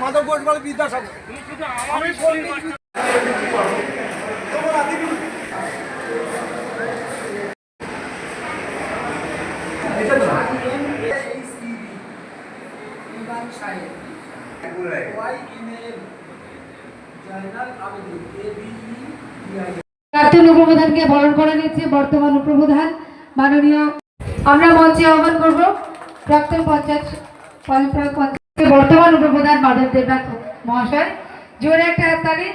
মাধব ঘোষ বলে বিদ্যাসাগর। প্রাক্তন উপপ্রধানকে বরণ করে নিচ্ছে বর্তমান উপপ্রধান মাননীয়। আমরা মঞ্চে আহ্বান করব প্রাক্তন পঞ্চায়েত পঞ্চায়েত বর্তমান উপপ্রধান মাধব দেবনাথ মহাশয় জোরে একটা হাততালি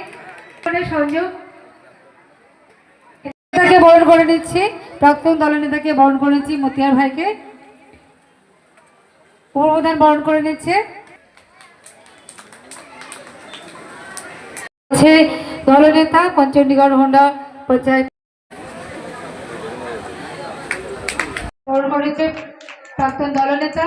সংযোগ। নেতাকে বরণ করে নিচ্ছি, প্রাক্তন দলনেতাকে বরণ করে নিচ্ছি, মতিয়ার ভাইকে। উপপ্রধান বরণ করে নিচ্ছে। দলনেতা পঞ্চণ্ডীগড় হোন্ডা পঞ্চায়েত। বরণ করেছে প্রাক্তন দলনেতা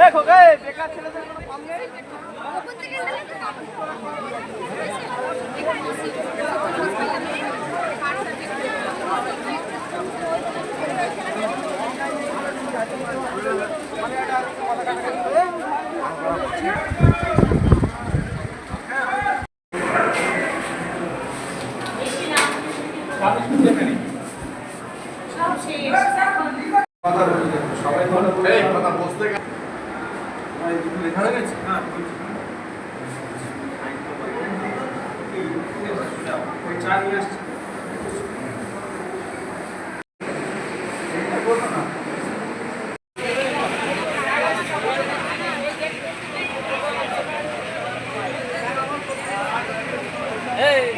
দেখো গে বেকার ছেলেদের কোনো কাম নেই? সব শেষ। হোন্ডা দুই যুগলবন্দি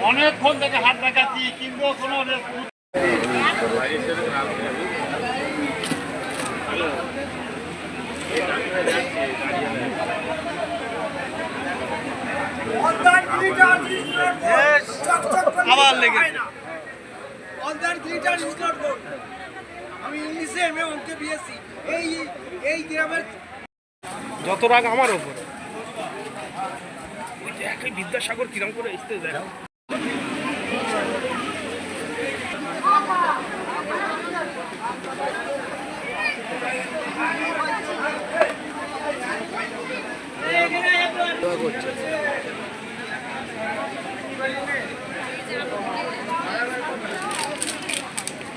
অনেকক্ষণ থেকে হাত দেখাচ্ছি কিন্তু কোনো আবার all that glitter is not gold আমি ইংলিশে এমএ অঙ্কে বিএসসি এই এই গ্রামের যত রাগ আমার ওপর ওই যে একই বিদ্যাসাগর কিরম করে আসতে যায়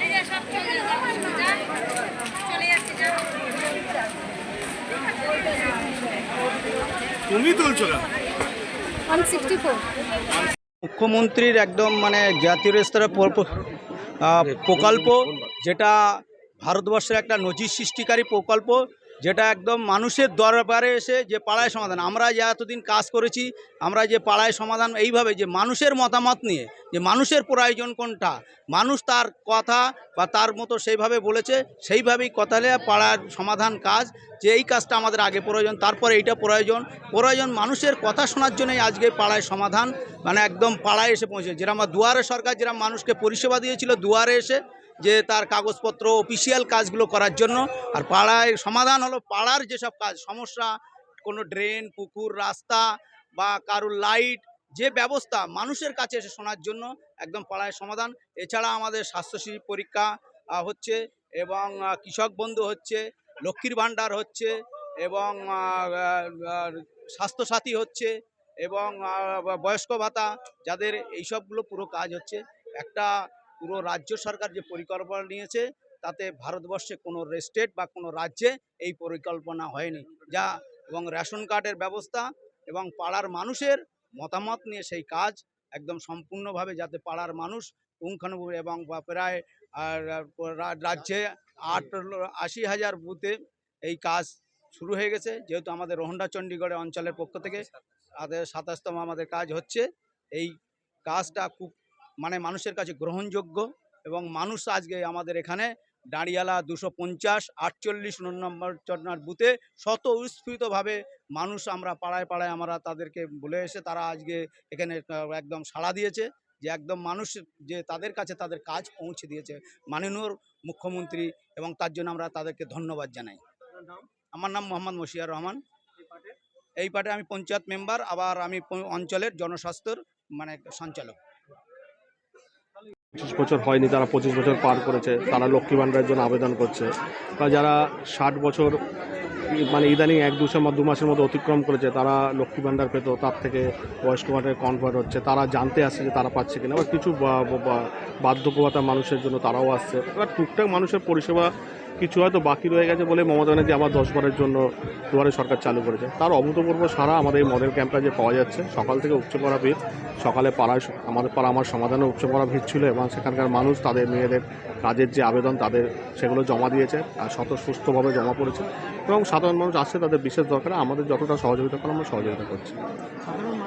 এই যে সব চলে যাচ্ছে যা চলে যাচ্ছে যা তুমি তুলছো না মুখ্যমন্ত্রীর একদম মানে জাতীয় স্তরের প্রপ- প্রকল্প যেটা ভারতবর্ষের একটা নজির সৃষ্টিকারী প্রকল্প যেটা একদম মানুষের দরবারে এসে যে পাড়ায় সমাধান। আমরা যে এতদিন কাজ করেছি, আমরা যে পাড়ায় সমাধান এইভাবে যে মানুষের মতামত নিয়ে, যে মানুষের প্রয়োজন কোনটা, মানুষ তার কথা বা তার মতো সেইভাবে বলেছে, সেইভাবেই কথা নিয়ে পাড়ার সমাধান কাজ, যে এই কাজটা আমাদের আগে প্রয়োজন, তারপরে এইটা প্রয়োজন। প্রয়োজন মানুষের কথা শোনার জন্যই আজকে পাড়ায় সমাধান মানে একদম পাড়ায় এসে পৌঁছে যেরকম দুয়ারে সরকার যেরকম মানুষকে পরিষেবা দিয়েছিল, দুয়ারে এসে যে তার কাগজপত্র অফিসিয়াল কাজগুলো করার জন্য। আর পাড়ায় সমাধান হলো, পাড়ার যেসব কাজ, সমস্যা, কোনো ড্রেন পুকুর, রাস্তা বা কারোর লাইট যে ব্যবস্থা মানুষের কাছে এসে শোনার জন্য একদম পাড়ায় সমাধান। এছাড়া আমাদের স্বাস্থ্যশ্রী পরীক্ষা হচ্ছে এবং কৃষক বন্ধু হচ্ছে, লক্ষ্মীর ভাণ্ডার হচ্ছে এবং স্বাস্থ্যসাথী হচ্ছে এবং বয়স্ক ভাতা, যাদের এইসবগুলো পুরো কাজ হচ্ছে। একটা পুরো রাজ্য সরকার যে পরিকল্পনা নিয়েছে, তাতে ভারতবর্ষে কোনো স্টেট বা কোনো রাজ্যে এই পরিকল্পনা হয়নি। যা এবং রেশন কার্ডের ব্যবস্থা এবং পাড়ার মানুষের মতামত নিয়ে সেই কাজ একদম সম্পূর্ণভাবে যাতে পাড়ার মানুষ পুঙ্খানুপুঙ্খ এবং প্রায় রাজ্যে আট আশি হাজার বুথে এই কাজ শুরু হয়ে গেছে। যেহেতু আমাদের রোহন্ডা চণ্ডীগড়ের অঞ্চলের পক্ষ থেকে তাদের সাতাশতম আমাদের কাজ হচ্ছে, এই কাজটা খুব মানে মানুষের কাছে গ্রহণযোগ্য এবং মানুষ আজকে আমাদের এখানে দাঁড়িয়ালা দুশো পঞ্চাশ আটচল্লিশ নম্বর চন্নার বুথে শত উৎস্ফূর্তভাবে মানুষ আমরা পাড়ায় পাড়ায় আমরা তাদেরকে বলে এসে তারা আজকে এখানে একদম সাড়া দিয়েছে যে একদম মানুষ যে তাদের কাছে তাদের কাজ পৌঁছে দিয়েছে। মাননীয় মুখ্যমন্ত্রী এবং তার জন্য আমরা তাদেরকে ধন্যবাদ জানাই। আমার নাম মোহাম্মদ মশিয়ার রহমান। এই পার্টে? আমি পঞ্চায়েত মেম্বার আবার আমি অঞ্চলের জনস্বাস্থ্যর মানে সঞ্চালক। পঁচিশ বছর হয়নি তারা পঁচিশ বছর পার করেছে, তারা লক্ষ্মী ভাণ্ডারের জন্য আবেদন করছে। বা যারা ষাট বছর মানে ইদানিং এক, দুশো দু মাসের মধ্যে অতিক্রম করেছে, তারা লক্ষ্মী ভাণ্ডার পেত, তার থেকে বয়স্ক ভাণ্ডারে কনভার্ট হচ্ছে। তারা জানতে আসছে যে তারা পাচ্ছে কিনা আবার কিছু বাধ্যকতা বা- মানুষের জন্য তারাও আসছে। এবার টুকটাক মানুষের পরিষেবা কিছু হয়তো বাকি রয়ে গেছে বলে মমতা ব্যানার্জি আবার দশ বারের জন্য দুয়ারে সরকার চালু করেছে। তার অভূতপূর্ব সারা আমাদের এই মডেল ক্যাম্পটা যে পাওয়া যাচ্ছে, সকাল থেকে উপচে পড়া ভিড়, সকালে পাড়ায় আমাদের পাড়া আমার সমাধানে উপচে পড়া ভিড় ছিল এবং সেখানকার মানুষ, তাদের মেয়েদের কাজের যে আবেদন, তাদের সেগুলো জমা দিয়েছে আর শত সুস্থভাবে জমা পড়েছে এবং সাধারণ মানুষ আসছে তাদের বিশেষ দরকার। আমাদের যতটা সহযোগিতা করা, আমরা সহযোগিতা করছি।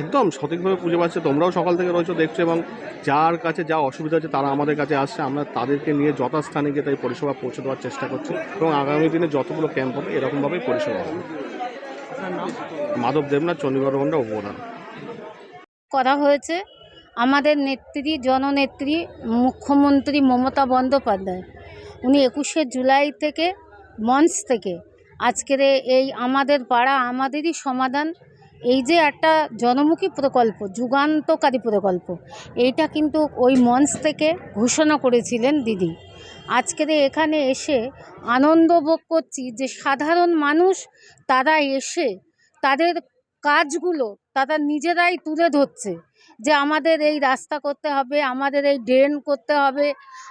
একদম সঠিকভাবে পুজো পাচ্ছে, তোমরাও সকাল থেকে রয়েছো, দেখছ এবং যার কাছে যা অসুবিধা আছে তারা আমাদের কাছে আসছে। আমরা তাদেরকে নিয়ে যথাস্থানে গিয়ে তাই পরিষেবা পৌঁছে দেওয়ার চেষ্টা করছি। এবং আগামী দিনে যতগুলো ক্যাম্প হবে, এরকমভাবেই পরিষেবা হবে। মাধব দেবনাথ চণ্ডীগড় মন্ডল উপপ্রধান। করা হয়েছে আমাদের নেত্রী, জননেত্রী, মুখ্যমন্ত্রী মমতা বন্দ্যোপাধ্যায়। উনি একুশে জুলাই থেকে মঞ্চ থেকে আজকের এই আমাদের পাড়া, আমাদেরই সমাধান। এই যে একটা জনমুখী প্রকল্প, যুগান্তকারী প্রকল্প, এইটা কিন্তু ওই মঞ্চ থেকে ঘোষণা করেছিলেন দিদি। আজকের এখানে এসে আনন্দ ভোগ করছি যে সাধারণ মানুষ তারা এসে তাদের কাজগুলো তারা নিজেরাই তুলে ধরছে যে আমাদের এই রাস্তা করতে হবে, আমাদের এই ড্রেন করতে হবে,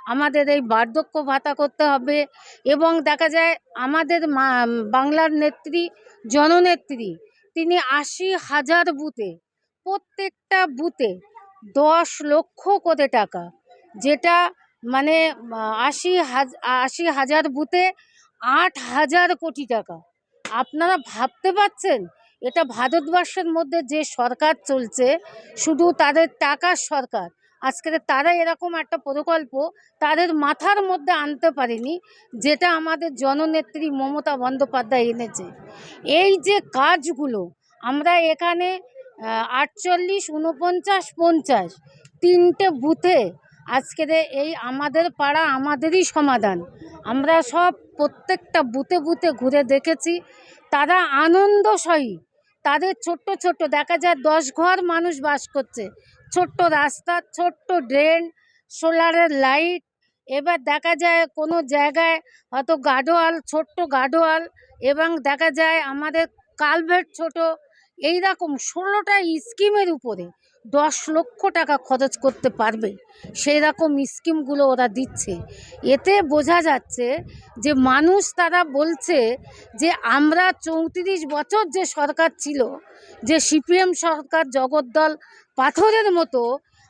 আমাদের এই বার্ধক্য ভাতা করতে হবে এবং দেখা যায় আমাদের বাংলার নেত্রী, জননেত্রী, তিনি আশি হাজার বুথে, প্রত্যেকটা বুথে দশ লক্ষ করে টাকা, যেটা মানে আশি হাজ, আশি হাজার বুথে আট হাজার কোটি টাকা। আপনারা ভাবতে পারছেন? এটা ভারতবর্ষের মধ্যে যে সরকার চলছে, শুধু তাদের টাকার সরকার। আজকে তারা এরকম একটা প্রকল্প তাদের মাথার মধ্যে আনতে পারেনি, যেটা আমাদের জননেত্রী মমতা বন্দ্যোপাধ্যায় এনেছে। এই যে কাজগুলো, আমরা এখানে আটচল্লিশ উনপঞ্চাশ পঞ্চাশ তিনটে বুথে আজকের এই আমাদের পাড়া আমাদেরই সমাধান। আমরা সব প্রত্যেকটা বুথে বুথে ঘুরে দেখেছি। তারা আনন্দ সহি তাদের ছোট্ট ছোট্ট, দেখা যায় দশ ঘর মানুষ বাস করছে। ছোট্ট রাস্তা, ছোট্ট ড্রেন, সোলারের লাইট। এবার দেখা যায় কোনো জায়গায় হয়তো গাডোয়াল, ছোট্ট গাডোয়াল এবং দেখা যায় আমাদের কালভেট ছোট। এই রকম ষোলোটা স্কিমের উপরে দশ লক্ষ টাকা খরচ করতে পারবে। সেই রকম স্কিমগুলো ওরা দিচ্ছে। এতে বোঝা যাচ্ছে যে মানুষ তারা বলছে যে আমরা চৌত্রিশ বছর যে সরকার ছিল, যে সিপিএম সরকার জগদ্দল পাথরের মতো,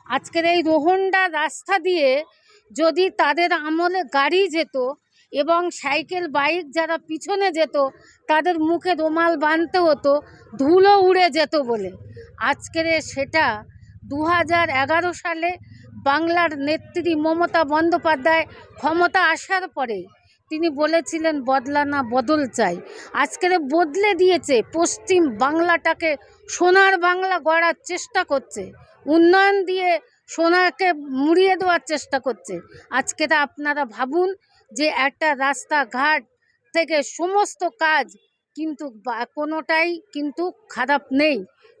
আজকের এই রোহন্ডা রাস্তা দিয়ে যদি তাদের আমলে গাড়ি যেত এবং সাইকেল, বাইক যারা পিছনে যেত, তাদের মুখে রুমাল বাঁধতে হতো, ধুলো উড়ে যেত বলে। আজকের সেটা দু হাজার এগারো সালে বাংলার নেত্রী মমতা বন্দ্যোপাধ্যায় ক্ষমতা আসার পরে তিনি বলেছিলেন, বদলা না, বদল চাই। আজকের বদলে দিয়েছে, পশ্চিম বাংলাটাকে সোনার বাংলা গড়ার চেষ্টা করছে, উন্নয়ন দিয়ে সোনাকে মুড়িয়ে দেওয়ার চেষ্টা করছে। আজকে তা আপনারা ভাবুন যে একটা রাস্তাঘাট থেকে সমস্ত কাজ কিন্তু কোনোটাই কিন্তু খারাপ নেই।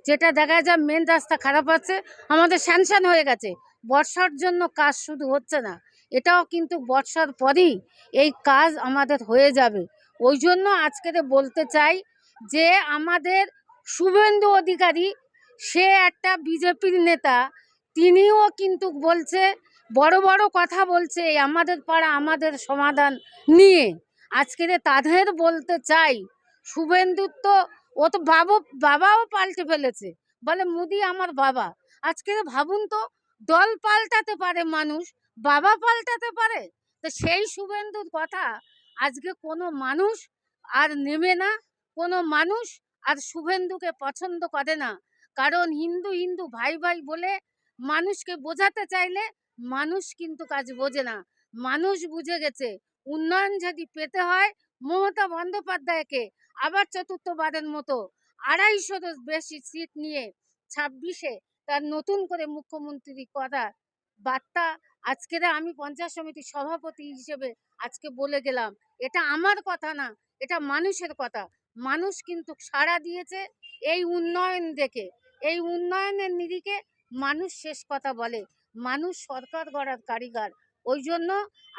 যেটা দেখা যায় মেন রাস্তা খারাপ আছে, আমাদের স্যাংশন হয়ে গেছে। বর্ষার জন্য কাজ শুধু হচ্ছে না, এটাও কিন্তু বর্ষার পরেই এই কাজ আমাদের হয়ে যাবে। ওই জন্য আজকে বলতে চাই যে, আমাদের শুভেন্দু অধিকারী, সে একটা বিজেপির নেতা, তিনিও কিন্তু বলছে, বড় বড় কথা বলছে আমাদের পাড়া, আমাদের সমাধান নিয়ে। আজকে তাদের বলতে চাই শুভেন্দুর তো ও তো বাবু, বাবাও পাল্টে ফেলেছে। বলে, মোদি আমার বাবা। আজকে ভাবুন তো, দল পাল্টাতে পারে মানুষ, বাবা পাল্টাতে পারে? তো সেই শুভেন্দুর কথা আজকে কোনো মানুষ আর নেবে না, কোনো মানুষ আর শুভেন্দুকে পছন্দ করে না। কারণ হিন্দু হিন্দু ভাই ভাই বলে, মানুষকে বোঝাতে চাইলে মানুষ কিন্তু কাজ বোঝে না। মানুষ বুঝে গেছে, উন্নয়ন যদি পেতে হয় মমতা বন্দ্যোপাধ্যায়কে আবার চতুর্থবারের মতো আড়াইশো বেশি সিট নিয়ে ছাব্বিশে তার নতুন করে মুখ্যমন্ত্রী করার বার্তা আজকের আমি পঞ্চায়েত সমিতির সভাপতি হিসেবে আজকে বলে গেলাম, এটা আমার কথা না, এটা মানুষের কথা। মানুষ কিন্তু সাড়া দিয়েছে এই উন্নয়ন দেখে, এই উন্নয়নের নিরিখে মানুষ শেষ কথা বলে, মানুষ সরকার গড়ার কারিগর। ওই জন্য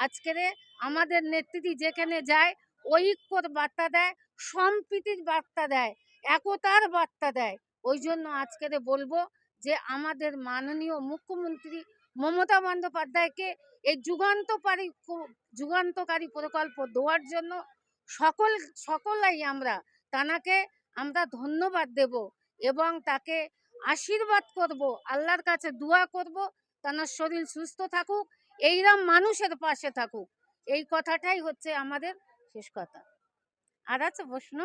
আজকের আমাদের নেত্রী যেখানে যায়, ঐক্যর বার্তা দেয় সম্প্রীতির বার্তা দেয়, একতার বার্তা দেয়। ওই জন্য আজকের বলব যে, আমাদের মাননীয় মুখ্যমন্ত্রী মমতা বন্দ্যোপাধ্যায়কে এই যুগান্তকারী যুগান্তকারী প্রকল্প দেওয়ার জন্য সকল, সকলেই আমরা, তানাকে আমরা ধন্যবাদ দেব এবং তাকে আশীর্বাদ করব, আল্লাহর কাছে দোয়া করব, তানার শরীর সুস্থ থাকুক, এইরম মানুষের পাশে থাকুক। এই কথাটাই হচ্ছে আমাদের শেষ কথা। আর আছে প্রশ্ন